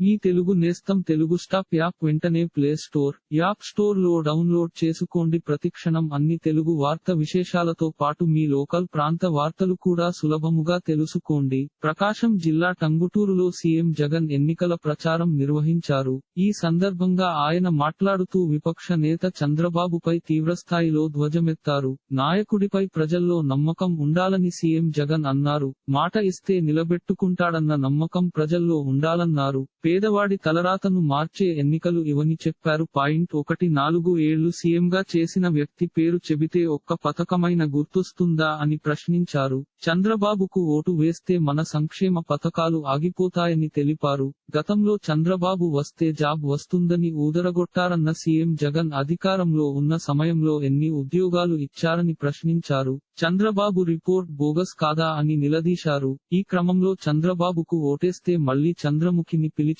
మీ తెలుగు నేస్తం Telugu stop app వెంటనే play store app స్టోర్లో డౌన్లోడ్ చేసుకోండి. ప్రతిక్షణం అన్ని తెలుగు వార్త విశేషాలతో పాటు మీ లోకల్ ప్రాంత వార్తలు కూడా సులభముగా తెలుసుకోండి. ప్రకాశం జిల్లా టంగుటూరులో సీఎం జగన్ ఎన్నికల ప్రచారం నిర్వహించారు. ఈ సందర్భంగా ఆయన మాట్లాడుతూ విపక్ష నేత చంద్రబాబుపై తీవ్రస్థాయిలో ధ్వజమెత్తారు. నాయకుడిపై ప్రజల్లో నమ్మకం ఉండాలని సీఎం జగన్ అన్నారు. మాట ఇస్తే నిలబెట్టుకుంటాడన్న నమ్మకం ప్రజల్లో ఉండాలన్నారు. పేదవాడి తలరాతను మార్చే ఎన్నికలు ఇవని చెప్పారు పాయింట్ ఒకటి నాలుగు ఏళ్ళు సీఎంగా చేసిన వ్యక్తి పేరు చెబితే ఒక్క పథకమైన గుర్తొస్తుందా అని ప్రశ్నించారు. చంద్రబాబుకు ఓటు వేస్తే మన సంక్షేమ పథకాలు ఆగిపోతాయని తెలిపారు. గతంలో చంద్రబాబు వస్తే జాబ్ వస్తుందని ఊదరగొట్టారన్న సీఎం జగన్ అధికారంలో ఉన్న సమయంలో ఎన్ని ఉద్యోగాలు ఇచ్చారని ప్రశ్నించారు. చంద్రబాబు రిపోర్ట్ బోగస్ కాదా అని నిలదీశారు. ఈ క్రమంలో చంద్రబాబుకు ఓటేస్తే మళ్ళీ చంద్రముఖిని పిలిచి